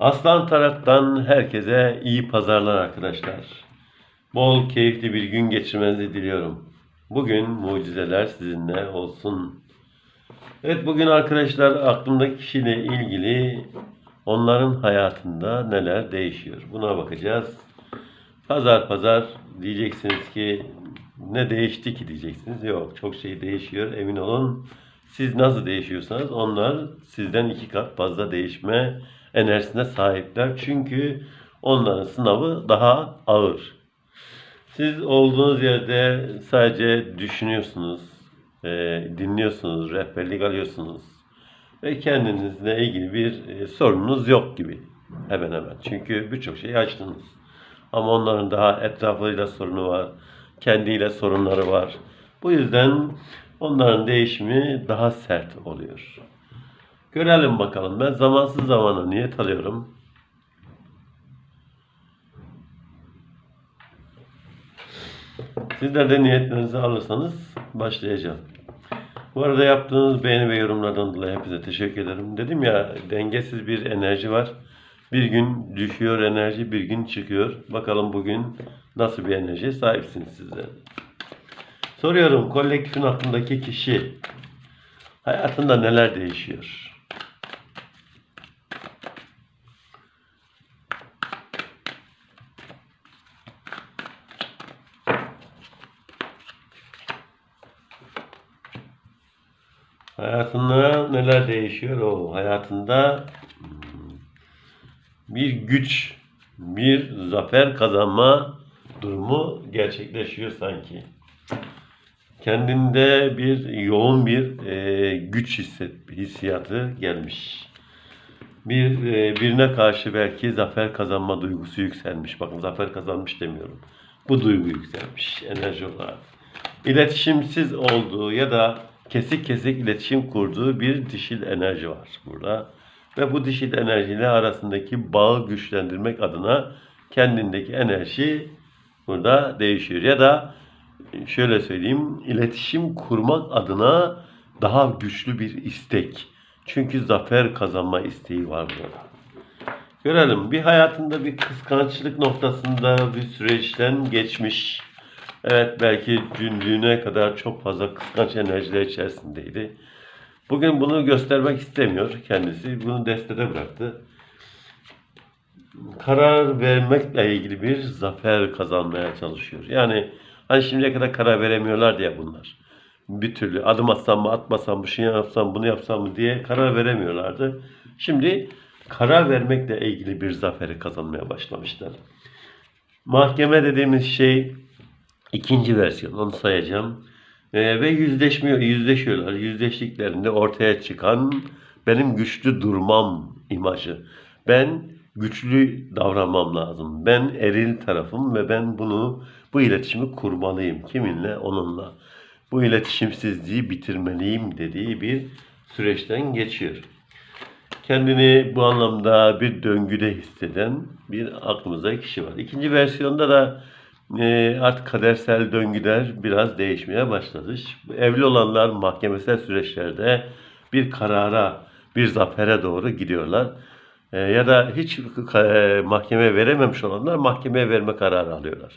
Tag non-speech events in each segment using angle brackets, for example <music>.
Aslan Tarak'tan herkese iyi pazarlar arkadaşlar. Bol keyifli bir gün geçirmenizi diliyorum. Bugün mucizeler sizinle olsun. Evet bugün arkadaşlar aklımdaki kişiyle ilgili onların hayatında neler değişiyor. Buna bakacağız. Pazar pazar diyeceksiniz ki ne değişti ki diyeceksiniz. Yok çok şey değişiyor emin olun. Siz nasıl değişiyorsanız onlar sizden iki kat fazla değişme enerjisine sahipler. Çünkü onların sınavı daha ağır. Siz olduğunuz yerde sadece düşünüyorsunuz, e, dinliyorsunuz, rehberlik alıyorsunuz ve kendinizle ilgili bir e, sorununuz yok gibi hemen hemen. Çünkü birçok şeyi açtınız. Ama onların daha etrafıyla sorunu var, kendiyle sorunları var. Bu yüzden onların değişimi daha sert oluyor. Görelim bakalım. Ben zamansız zamana niyet alıyorum. Sizler de niyetlerinizi alırsanız başlayacağım. Bu arada yaptığınız beğeni ve yorumlardan dolayı hepinize teşekkür ederim. Dedim ya dengesiz bir enerji var. Bir gün düşüyor enerji, bir gün çıkıyor. Bakalım bugün nasıl bir enerjiye sahipsiniz sizler. Soruyorum kolektifin aklındaki kişi hayatında neler değişiyor? Hayatında neler değişiyor? O hayatında hmm, bir güç, bir zafer kazanma durumu gerçekleşiyor sanki. Kendinde bir yoğun bir e, güç hisset, hissiyatı gelmiş. Bir e, birine karşı belki zafer kazanma duygusu yükselmiş. Bakın zafer kazanmış demiyorum. Bu duygu yükselmiş enerji olarak. İletişimsiz olduğu ya da kesik kesik iletişim kurduğu bir dişil enerji var burada. Ve bu dişil enerjiyle arasındaki bağı güçlendirmek adına kendindeki enerji burada değişiyor. Ya da şöyle söyleyeyim, iletişim kurmak adına daha güçlü bir istek. Çünkü zafer kazanma isteği var burada. Görelim. Bir hayatında bir kıskançlık noktasında bir süreçten geçmiş. Evet belki cündüğüne kadar çok fazla kıskanç enerjiler içerisindeydi. Bugün bunu göstermek istemiyor kendisi. Bunu destede bıraktı. Karar vermekle ilgili bir zafer kazanmaya çalışıyor. Yani hani şimdiye kadar karar veremiyorlar diye bunlar. Bir türlü adım atsam mı atmasam mı şunu yapsam bunu yapsam mı diye karar veremiyorlardı. Şimdi karar vermekle ilgili bir zaferi kazanmaya başlamışlar. Mahkeme dediğimiz şey ikinci versiyon onu sayacağım. Ee, ve yüzleşmiyor, yüzleşiyorlar. Yüzleştiklerinde ortaya çıkan benim güçlü durmam imajı. Ben güçlü davranmam lazım. Ben eril tarafım ve ben bunu bu iletişimi kurmalıyım. Kiminle? Onunla. Bu iletişimsizliği bitirmeliyim dediği bir süreçten geçiyor. Kendini bu anlamda bir döngüde hisseden bir aklımızda kişi var. İkinci versiyonda da e, artık kadersel döngüler biraz değişmeye başladı. Evli olanlar mahkemesel süreçlerde bir karara, bir zafere doğru gidiyorlar. E, ya da hiç e, mahkemeye verememiş olanlar mahkemeye verme kararı alıyorlar.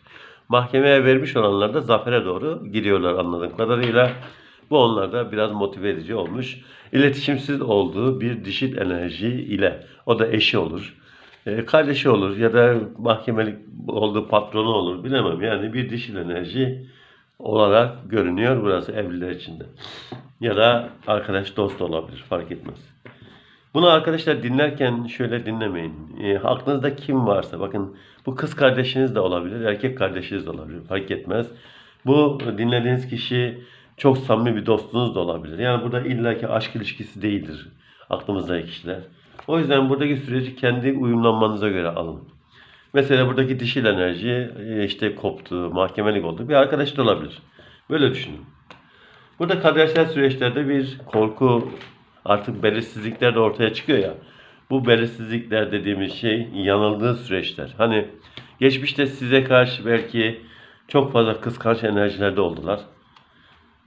Mahkemeye vermiş olanlar da zafere doğru gidiyorlar anladığım kadarıyla. Bu onlarda biraz motive edici olmuş. İletişimsiz olduğu bir dişil enerji ile o da eşi olur. E, kardeşi olur ya da mahkemelik olduğu patronu olur bilemem. Yani bir dişil enerji olarak görünüyor burası evliler içinde. Ya da arkadaş dost olabilir fark etmez. Bunu arkadaşlar dinlerken şöyle dinlemeyin. E, aklınızda kim varsa bakın bu kız kardeşiniz de olabilir, erkek kardeşiniz de olabilir fark etmez. Bu dinlediğiniz kişi çok samimi bir dostunuz da olabilir. Yani burada illaki aşk ilişkisi değildir aklımızdaki kişiler. O yüzden buradaki süreci kendi uyumlanmanıza göre alın. Mesela buradaki dişil enerji e, işte koptu, mahkemelik oldu. Bir arkadaş da olabilir. Böyle düşünün. Burada kadersel süreçlerde bir korku, artık belirsizlikler de ortaya çıkıyor ya. Bu belirsizlikler dediğimiz şey yanıldığı süreçler. Hani geçmişte size karşı belki çok fazla kıskanç enerjilerde oldular.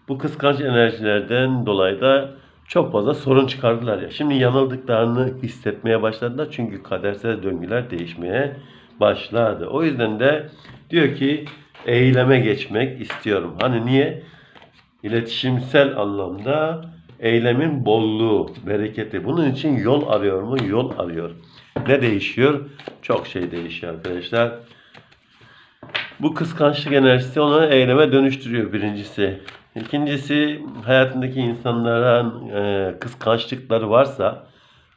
Bu kıskanç enerjilerden dolayı da çok fazla sorun çıkardılar ya. Şimdi yanıldıklarını hissetmeye başladılar çünkü kadersel döngüler değişmeye başladı. O yüzden de diyor ki eyleme geçmek istiyorum. Hani niye? İletişimsel anlamda eylemin bolluğu, bereketi. Bunun için yol arıyor mu? Yol arıyor. Ne değişiyor? Çok şey değişiyor arkadaşlar. Bu kıskançlık enerjisi onu eyleme dönüştürüyor birincisi. İkincisi hayatındaki insanlara e, kıskançlıkları varsa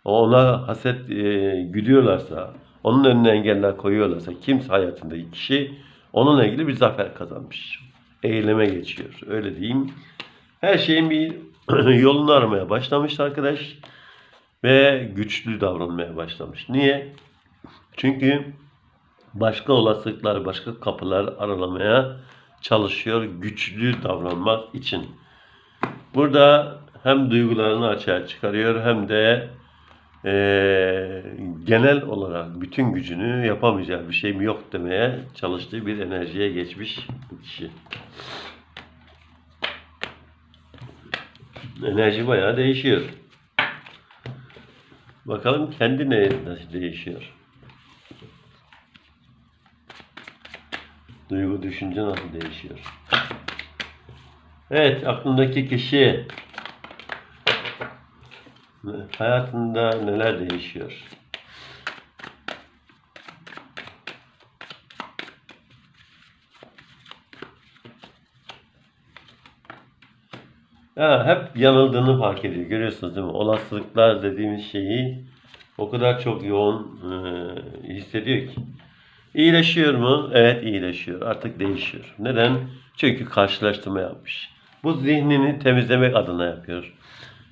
ona haset e, gülüyorlarsa onun önüne engeller koyuyorlarsa kimse hayatındaki kişi onunla ilgili bir zafer kazanmış. Eyleme geçiyor. Öyle diyeyim. Her şeyin bir <clears throat> yolunu aramaya başlamış arkadaş ve güçlü davranmaya başlamış. Niye? Çünkü başka olasılıklar, başka kapılar aralamaya çalışıyor güçlü davranmak için. Burada hem duygularını açığa çıkarıyor hem de eee, genel olarak bütün gücünü yapamayacağı bir şeyim yok demeye çalıştığı bir enerjiye geçmiş bu kişi. Enerji bayağı değişiyor. Bakalım kendi ne değişiyor. Duygu düşünce nasıl değişiyor? Evet, aklındaki kişi hayatında neler değişiyor? Ha, hep yanıldığını fark ediyor. Görüyorsunuz değil mi? Olasılıklar dediğimiz şeyi o kadar çok yoğun e, hissediyor ki. İyileşiyor mu? Evet iyileşiyor. Artık değişiyor. Neden? Çünkü karşılaştırma yapmış. Bu zihnini temizlemek adına yapıyor.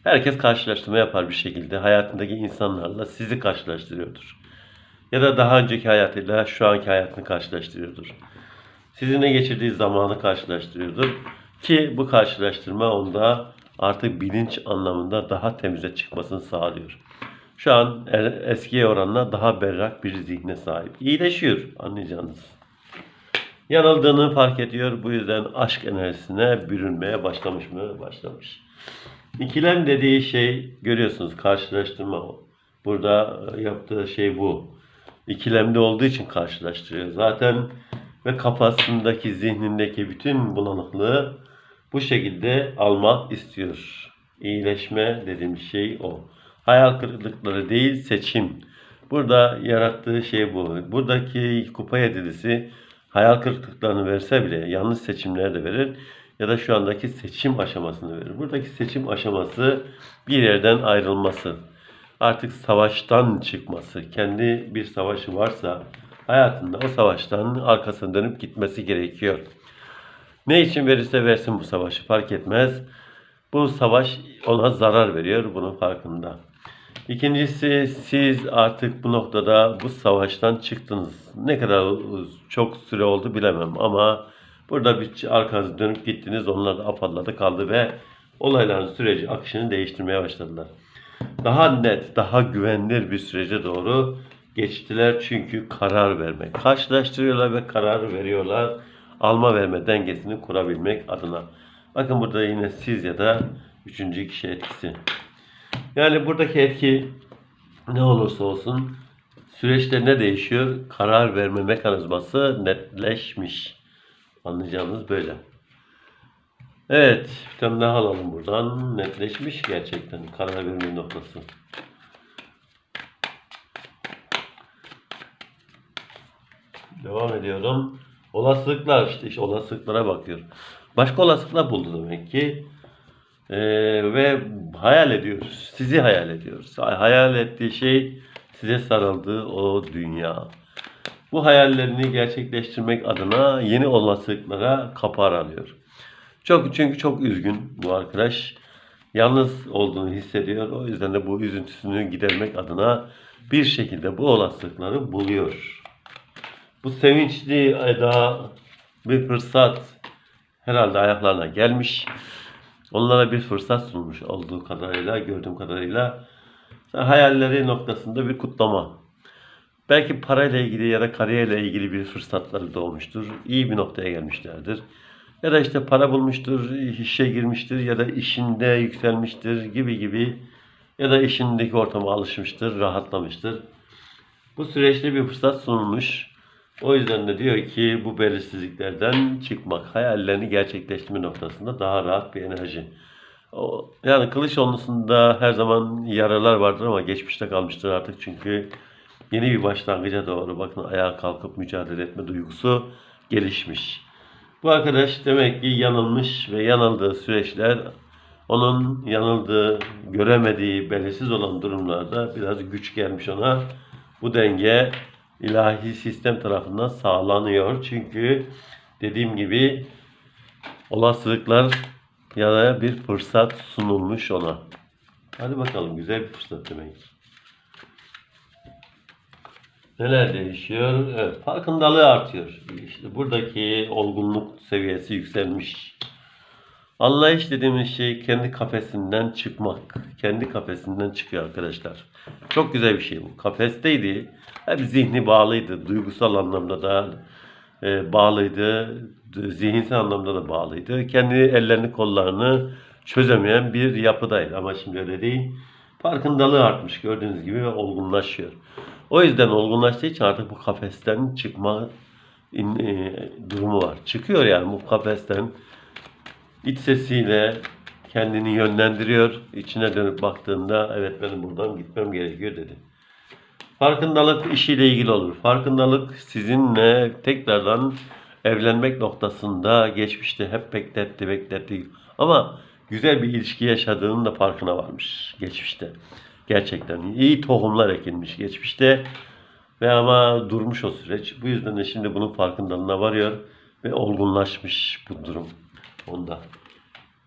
Herkes karşılaştırma yapar bir şekilde. Hayatındaki insanlarla sizi karşılaştırıyordur. Ya da daha önceki hayatıyla şu anki hayatını karşılaştırıyordur. Sizinle geçirdiği zamanı karşılaştırıyordur. Ki bu karşılaştırma onda artık bilinç anlamında daha temize çıkmasını sağlıyor. Şu an e- eskiye oranla daha berrak bir zihne sahip. İyileşiyor anlayacağınız. Yanıldığını fark ediyor. Bu yüzden aşk enerjisine bürünmeye başlamış mı? Başlamış. İkilem dediği şey görüyorsunuz karşılaştırma. Burada yaptığı şey bu. İkilemde olduğu için karşılaştırıyor. Zaten ve kafasındaki, zihnindeki bütün bulanıklığı bu şekilde almak istiyor. İyileşme dediğim şey o. Hayal kırıklıkları değil, seçim. Burada yarattığı şey bu. Buradaki kupa yedilisi hayal kırıklıklarını verse bile yanlış seçimler de verir ya da şu andaki seçim aşamasını verir. Buradaki seçim aşaması bir yerden ayrılması. Artık savaştan çıkması. Kendi bir savaşı varsa hayatında o savaştan arkasına dönüp gitmesi gerekiyor. Ne için verirse versin bu savaşı fark etmez. Bu savaş ona zarar veriyor. Bunun farkında. İkincisi siz artık bu noktada bu savaştan çıktınız. Ne kadar çok süre oldu bilemem ama burada bir arkanızı dönüp gittiniz. Onlar da afalladı kaldı ve olayların süreci akışını değiştirmeye başladılar. Daha net, daha güvenilir bir sürece doğru geçtiler çünkü karar vermek. Karşılaştırıyorlar ve karar veriyorlar. Alma verme dengesini kurabilmek adına. Bakın burada yine siz ya da üçüncü kişi etkisi. Yani buradaki etki ne olursa olsun süreçte ne değişiyor? Karar verme mekanizması netleşmiş. Anlayacağınız böyle. Evet, bir tane daha alalım buradan. Netleşmiş gerçekten karar verme noktası. Devam ediyorum. Olasılıklar işte, işte olasılıklara bakıyor. Başka olasılıklar buldu demek ki. Ee, ve hayal ediyoruz. Sizi hayal ediyoruz. Hayal ettiği şey size sarıldığı o dünya. Bu hayallerini gerçekleştirmek adına yeni olasılıklara kapı aralıyor. Çok çünkü çok üzgün bu arkadaş. Yalnız olduğunu hissediyor. O yüzden de bu üzüntüsünü gidermek adına bir şekilde bu olasılıkları buluyor. Bu sevinçli eda bir fırsat herhalde ayaklarına gelmiş. Onlara bir fırsat sunmuş olduğu kadarıyla, gördüğüm kadarıyla hayalleri noktasında bir kutlama. Belki parayla ilgili ya da kariyerle ilgili bir fırsatları doğmuştur. İyi bir noktaya gelmişlerdir. Ya da işte para bulmuştur, işe girmiştir ya da işinde yükselmiştir gibi gibi ya da işindeki ortama alışmıştır, rahatlamıştır. Bu süreçte bir fırsat sunulmuş. O yüzden de diyor ki bu belirsizliklerden çıkmak, hayallerini gerçekleştirme noktasında daha rahat bir enerji. Yani Kılıçoğlu'nda her zaman yaralar vardır ama geçmişte kalmıştır artık çünkü yeni bir başlangıca doğru bakın ayağa kalkıp mücadele etme duygusu gelişmiş. Bu arkadaş demek ki yanılmış ve yanıldığı süreçler onun yanıldığı, göremediği, belirsiz olan durumlarda biraz güç gelmiş ona. Bu denge ilahi sistem tarafından sağlanıyor. Çünkü dediğim gibi olasılıklar ya da bir fırsat sunulmuş ona. Hadi bakalım güzel bir fırsat demek. Neler değişiyor? Evet, farkındalığı artıyor. İşte buradaki olgunluk seviyesi yükselmiş. Anlayış dediğimiz şey kendi kafesinden çıkmak. Kendi kafesinden çıkıyor arkadaşlar. Çok güzel bir şey bu. Kafesteydi. Hep zihni bağlıydı. Duygusal anlamda da e, bağlıydı. Zihinsel anlamda da bağlıydı. Kendi ellerini kollarını çözemeyen bir yapıdaydı. Ama şimdi öyle değil. Farkındalığı artmış gördüğünüz gibi ve olgunlaşıyor. O yüzden olgunlaştığı için artık bu kafesten çıkma in- e, durumu var. Çıkıyor yani bu kafesten iç sesiyle kendini yönlendiriyor. İçine dönüp baktığında evet benim buradan gitmem gerekiyor dedi. Farkındalık işiyle ilgili olur. Farkındalık sizinle tekrardan evlenmek noktasında geçmişte hep bekletti bekletti. Ama güzel bir ilişki yaşadığının da farkına varmış geçmişte. Gerçekten iyi tohumlar ekilmiş geçmişte ve ama durmuş o süreç. Bu yüzden de şimdi bunun farkındalığına varıyor ve olgunlaşmış bu durum onda.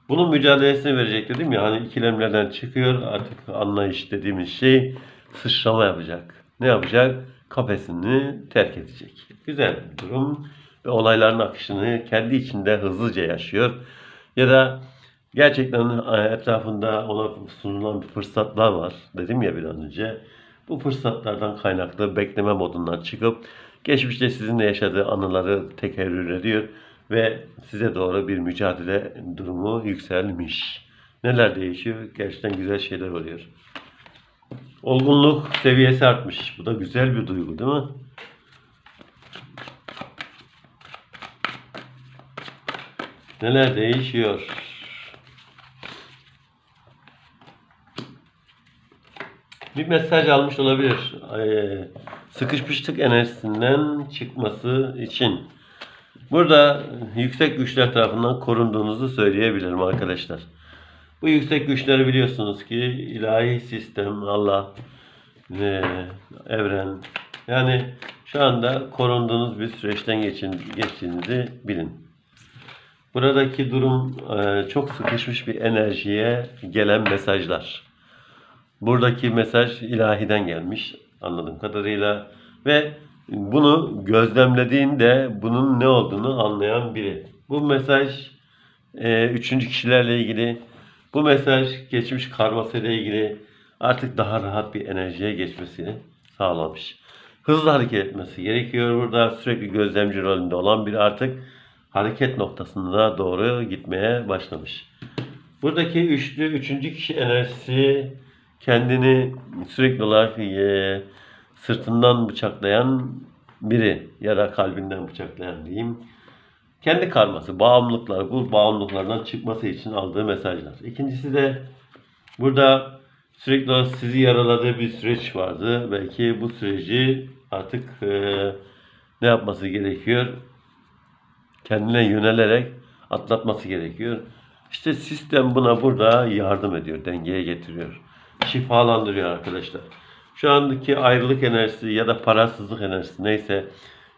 Bunun mücadelesini verecek dedim ya hani ikilemlerden çıkıyor artık anlayış dediğimiz şey sıçrama yapacak. Ne yapacak? Kafesini terk edecek. Güzel bir durum ve olayların akışını kendi içinde hızlıca yaşıyor. Ya da gerçekten etrafında ona sunulan fırsatlar var. Dedim ya biraz önce. Bu fırsatlardan kaynaklı bekleme modundan çıkıp geçmişte sizinle yaşadığı anıları tekerrür ediyor ve size doğru bir mücadele durumu yükselmiş. Neler değişiyor? Gerçekten güzel şeyler oluyor. Olgunluk seviyesi artmış. Bu da güzel bir duygu değil mi? Neler değişiyor? Bir mesaj almış olabilir. Ee, Sıkışmışlık enerjisinden çıkması için. Burada yüksek güçler tarafından korunduğunuzu söyleyebilirim arkadaşlar. Bu yüksek güçleri biliyorsunuz ki ilahi sistem, Allah, ve evren. Yani şu anda korunduğunuz bir süreçten geçin, geçtiğinizi bilin. Buradaki durum e, çok sıkışmış bir enerjiye gelen mesajlar. Buradaki mesaj ilahiden gelmiş anladığım kadarıyla ve bunu gözlemlediğinde bunun ne olduğunu anlayan biri. Bu mesaj e, üçüncü kişilerle ilgili. Bu mesaj geçmiş karmasıyla ilgili artık daha rahat bir enerjiye geçmesini sağlamış. Hızlı hareket etmesi gerekiyor. Burada sürekli gözlemci rolünde olan biri artık hareket noktasına doğru gitmeye başlamış. Buradaki üçlü, üçüncü kişi enerjisi kendini sürekli olarak e, sırtından bıçaklayan biri ya da kalbinden bıçaklayan diyeyim. Kendi karması, bağımlılıklar, bu bağımlılıklardan çıkması için aldığı mesajlar. İkincisi de burada sürekli sizi yaraladığı bir süreç vardı. Belki bu süreci artık e, ne yapması gerekiyor? Kendine yönelerek atlatması gerekiyor. İşte sistem buna burada yardım ediyor, dengeye getiriyor. Şifalandırıyor arkadaşlar. Şu andaki ayrılık enerjisi ya da parasızlık enerjisi neyse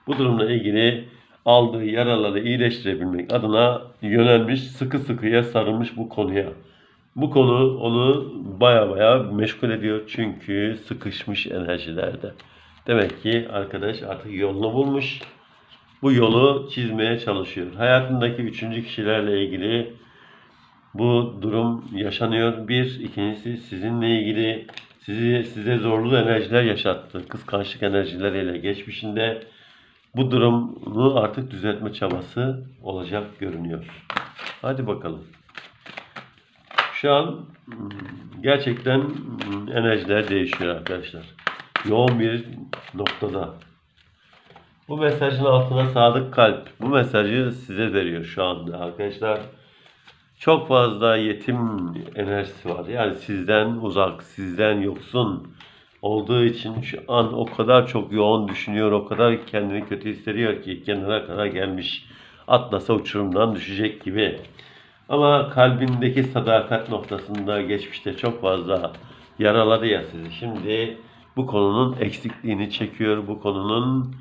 bu durumla ilgili aldığı yaraları iyileştirebilmek adına yönelmiş, sıkı sıkıya sarılmış bu konuya. Bu konu onu baya baya meşgul ediyor çünkü sıkışmış enerjilerde. Demek ki arkadaş artık yolunu bulmuş. Bu yolu çizmeye çalışıyor. Hayatındaki üçüncü kişilerle ilgili bu durum yaşanıyor. Bir, ikincisi sizinle ilgili sizi size zorlu enerjiler yaşattı. Kıskançlık enerjileriyle geçmişinde bu durumu artık düzeltme çabası olacak görünüyor. Hadi bakalım. Şu an hmm, gerçekten hmm, enerjiler değişiyor arkadaşlar. Yoğun bir noktada. Bu mesajın altına sadık kalp bu mesajı size veriyor şu anda arkadaşlar. Çok fazla yetim enerjisi var. Yani sizden uzak, sizden yoksun olduğu için şu an o kadar çok yoğun düşünüyor, o kadar kendini kötü hissediyor ki kenara kadar gelmiş. Atlasa uçurumdan düşecek gibi. Ama kalbindeki sadakat noktasında geçmişte çok fazla yaraladı ya sizi. Şimdi bu konunun eksikliğini çekiyor. Bu konunun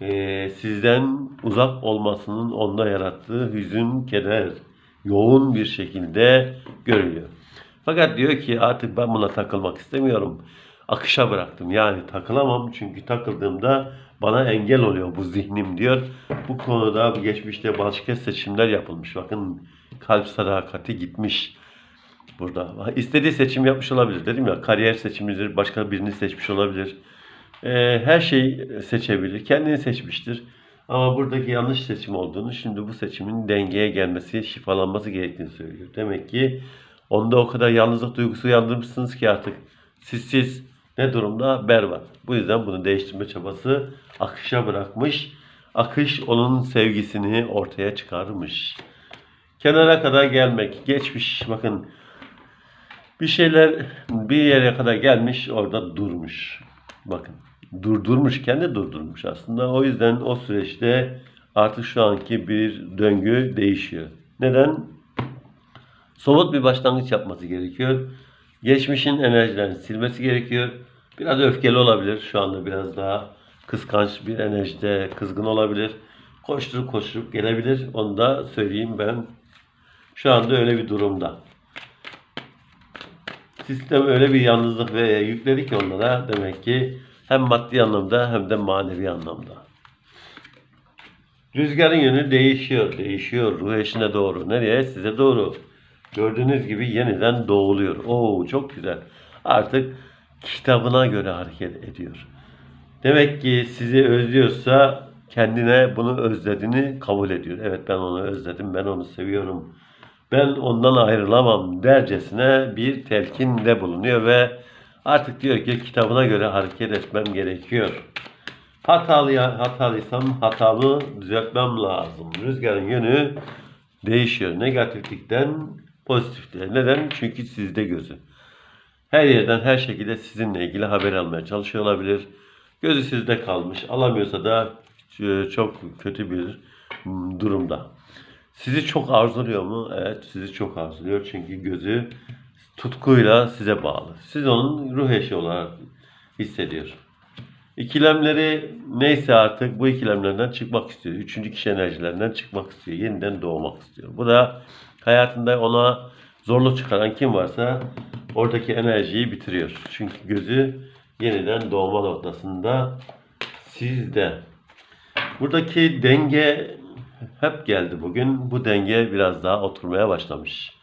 eee, sizden uzak olmasının onda yarattığı hüzün, keder yoğun bir şekilde görülüyor. Fakat diyor ki artık ben buna takılmak istemiyorum. Akışa bıraktım. Yani takılamam çünkü takıldığımda bana engel oluyor bu zihnim diyor. Bu konuda geçmişte başka seçimler yapılmış. Bakın kalp sadakati gitmiş burada. İstediği seçim yapmış olabilir. Dedim ya kariyer seçimidir. Başka birini seçmiş olabilir. Ee, her şey seçebilir. Kendini seçmiştir. Ama buradaki yanlış seçim olduğunu, şimdi bu seçimin dengeye gelmesi, şifalanması gerektiğini söylüyor. Demek ki onda o kadar yalnızlık duygusu uyandırmışsınız ki artık sizsiz ne durumda? Berbat. Bu yüzden bunu değiştirme çabası akışa bırakmış. Akış onun sevgisini ortaya çıkarmış. Kenara kadar gelmek, geçmiş bakın bir şeyler bir yere kadar gelmiş orada durmuş. Bakın durdurmuş kendi durdurmuş aslında. O yüzden o süreçte artık şu anki bir döngü değişiyor. Neden? Somut bir başlangıç yapması gerekiyor. Geçmişin enerjilerini silmesi gerekiyor. Biraz öfkeli olabilir. Şu anda biraz daha kıskanç bir enerjide kızgın olabilir. Koşturup koşturup gelebilir. Onu da söyleyeyim ben. Şu anda öyle bir durumda. Sistem öyle bir yalnızlık ve yükledi ki onlara demek ki hem maddi anlamda hem de manevi anlamda. Rüzgarın yönü değişiyor, değişiyor ruh eşine doğru. Nereye? Size doğru. Gördüğünüz gibi yeniden doğuluyor. Oo çok güzel. Artık kitabına göre hareket ediyor. Demek ki sizi özlüyorsa kendine bunu özlediğini kabul ediyor. Evet ben onu özledim, ben onu seviyorum. Ben ondan ayrılamam dercesine bir telkinde bulunuyor ve artık diyor ki kitabına göre hareket etmem gerekiyor. Hatalı hatalıysam hatamı düzeltmem lazım. Rüzgarın yönü değişiyor. Negatiflikten pozitifliğe. Neden? Çünkü sizde gözü. Her yerden her şekilde sizinle ilgili haber almaya çalışıyor olabilir. Gözü sizde kalmış. Alamıyorsa da e, çok kötü bir durumda. Sizi çok arzuluyor mu? Evet, sizi çok arzuluyor. Çünkü gözü tutkuyla size bağlı. Siz onun ruh eşi olarak hissediyor. İkilemleri neyse artık bu ikilemlerden çıkmak istiyor. Üçüncü kişi enerjilerinden çıkmak istiyor. Yeniden doğmak istiyor. Bu da hayatında ona zorluk çıkaran kim varsa oradaki enerjiyi bitiriyor. Çünkü gözü yeniden doğma noktasında sizde. Buradaki denge hep geldi bugün. Bu denge biraz daha oturmaya başlamış.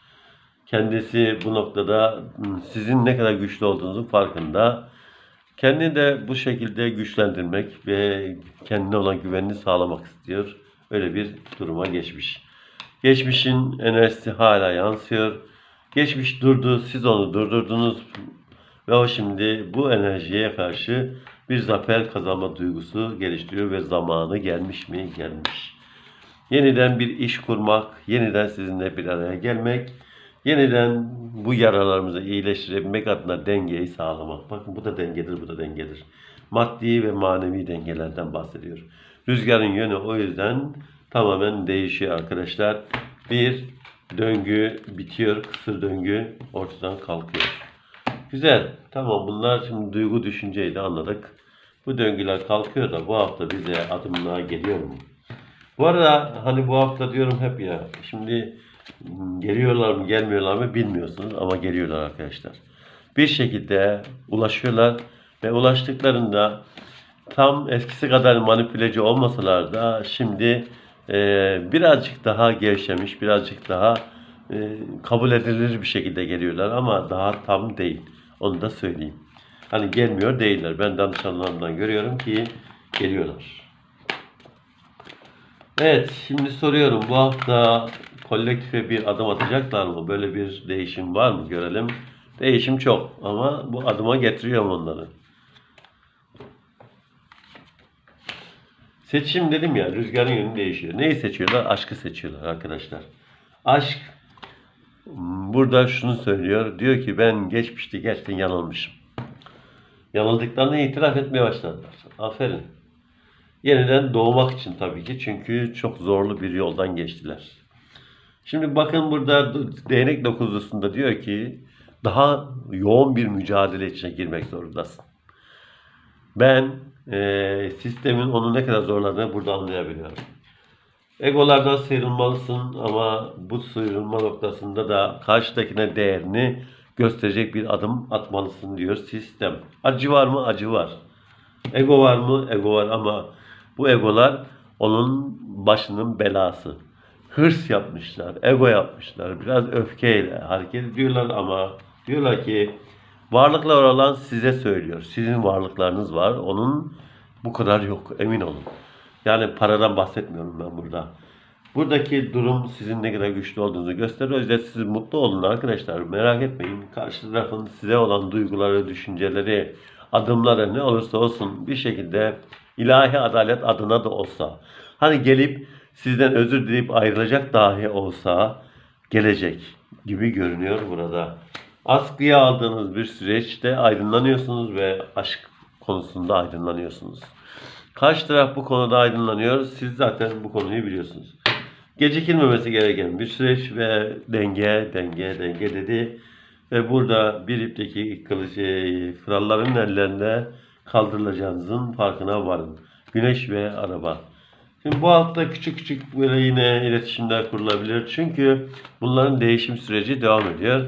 Kendisi bu noktada hmm, sizin ne kadar güçlü olduğunuzun farkında. Kendini de bu şekilde güçlendirmek ve kendine olan güvenini sağlamak istiyor. Öyle bir duruma geçmiş. Geçmişin enerjisi hala yansıyor. Geçmiş durdu, siz onu durdurdunuz ve o şimdi bu enerjiye karşı bir zafer kazanma duygusu geliştiriyor ve zamanı gelmiş mi? Gelmiş. Yeniden bir iş kurmak, yeniden sizinle bir araya gelmek, yeniden bu yaralarımızı iyileştirebilmek adına dengeyi sağlamak. Bakın bu da dengedir, bu da dengedir. Maddi ve manevi dengelerden bahsediyor. Rüzgarın yönü o yüzden tamamen değişiyor arkadaşlar. Bir döngü bitiyor, kısır döngü ortadan kalkıyor. Güzel. Tamam bunlar şimdi duygu düşünceyi de anladık. Bu döngüler kalkıyor da bu hafta bize adımlar geliyor mu? Bu arada hani bu hafta diyorum hep ya şimdi geliyorlar mı gelmiyorlar mı bilmiyorsunuz ama geliyorlar arkadaşlar. Bir şekilde ulaşıyorlar ve ulaştıklarında tam eskisi kadar manipüleci olmasalar da şimdi e, birazcık daha gevşemiş, birazcık daha e, kabul edilir bir şekilde geliyorlar ama daha tam değil. Onu da söyleyeyim. Hani gelmiyor değiller. Ben danışanlarımdan görüyorum ki geliyorlar. Evet, şimdi soruyorum. Bu hafta kolektife bir adım atacaklar mı? Böyle bir değişim var mı? Görelim. Değişim çok ama bu adıma getiriyorum onları. Seçim dedim ya, rüzgarın yönü değişiyor. Neyi seçiyorlar? Aşkı seçiyorlar arkadaşlar. Aşk burada şunu söylüyor. Diyor ki ben geçmişte gerçekten yanılmışım. Yanıldıklarını itiraf etmeye başladılar. Aferin. Yeniden doğmak için tabii ki. Çünkü çok zorlu bir yoldan geçtiler. Şimdi bakın burada değnek dokuzlusunda diyor ki daha yoğun bir mücadele içine girmek zorundasın. Ben eee, sistemin onu ne kadar zorladığını burada anlayabiliyorum. Egolardan sıyrılmalısın ama bu sıyrılma noktasında da karşıdakine değerini gösterecek bir adım atmalısın diyor sistem. Acı var mı? Acı var. Ego var mı? Ego var ama bu egolar onun başının belası. Hırs yapmışlar, ego yapmışlar. Biraz öfkeyle hareket ediyorlar ama diyorlar ki varlıklar olan size söylüyor. Sizin varlıklarınız var. Onun bu kadar yok. Emin olun. Yani paradan bahsetmiyorum ben burada. Buradaki durum sizin ne kadar güçlü olduğunuzu gösteriyor. O yüzden siz mutlu olun arkadaşlar. Merak etmeyin. Karşı tarafın size olan duyguları, düşünceleri, adımları ne olursa olsun bir şekilde ilahi adalet adına da olsa hani gelip sizden özür dileyip ayrılacak dahi olsa gelecek gibi görünüyor burada. Askıya aldığınız bir süreçte aydınlanıyorsunuz ve aşk konusunda aydınlanıyorsunuz. Karşı taraf bu konuda aydınlanıyor. Siz zaten bu konuyu biliyorsunuz. Gecikilmemesi gereken bir süreç ve denge, denge, denge dedi. Ve burada bir ipteki kılıç, e, kralların ellerinde kaldırılacağınızın farkına varın. Güneş ve araba. Şimdi bu hafta küçük küçük böyle yine iletişimler kurulabilir. Çünkü bunların değişim süreci devam ediyor.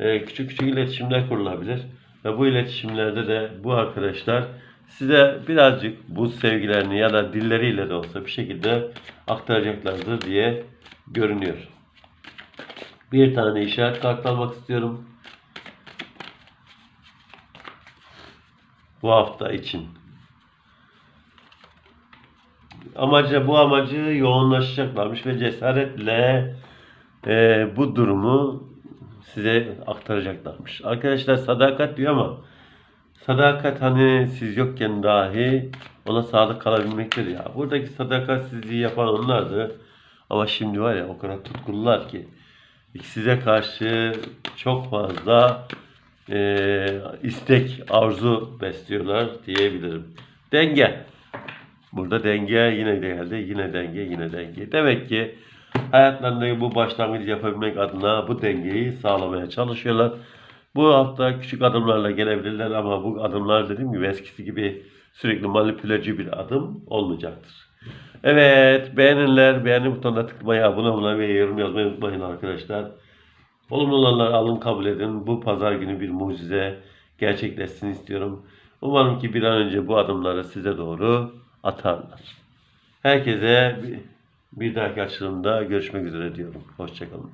Ee, küçük küçük iletişimler kurulabilir. Ve bu iletişimlerde de bu arkadaşlar size birazcık bu sevgilerini ya da dilleriyle de olsa bir şekilde aktaracaklardır diye görünüyor. Bir tane işaret kart almak istiyorum. Bu hafta için. Amacı bu amacı yoğunlaşacaklarmış ve cesaretle e, bu durumu size aktaracaklarmış. Arkadaşlar sadakat diyor ama sadakat hani siz yokken dahi ona sadık kalabilmektir ya. Buradaki sadakatsizliği yapan onlardı. Ama şimdi var ya o kadar tutkulular ki size karşı çok fazla e, istek, arzu besliyorlar diyebilirim. Denge. Burada denge yine geldi. Yine denge, yine denge. Demek ki hayatlarında bu başlangıcı yapabilmek adına bu dengeyi sağlamaya çalışıyorlar. Bu hafta küçük adımlarla gelebilirler ama bu adımlar dediğim gibi eskisi gibi sürekli manipüleci bir adım olmayacaktır. Evet, beğenenler, beğeni butonuna tıklamayı, abone olmayı ve yorum yazmayı unutmayın arkadaşlar. Olumlu olanları alın kabul edin. Bu pazar günü bir mucize gerçekleşsin istiyorum. Umarım ki bir an önce bu adımları size doğru atarlar. Herkese bir, dahaki açılımda görüşmek üzere diyorum. Hoşçakalın.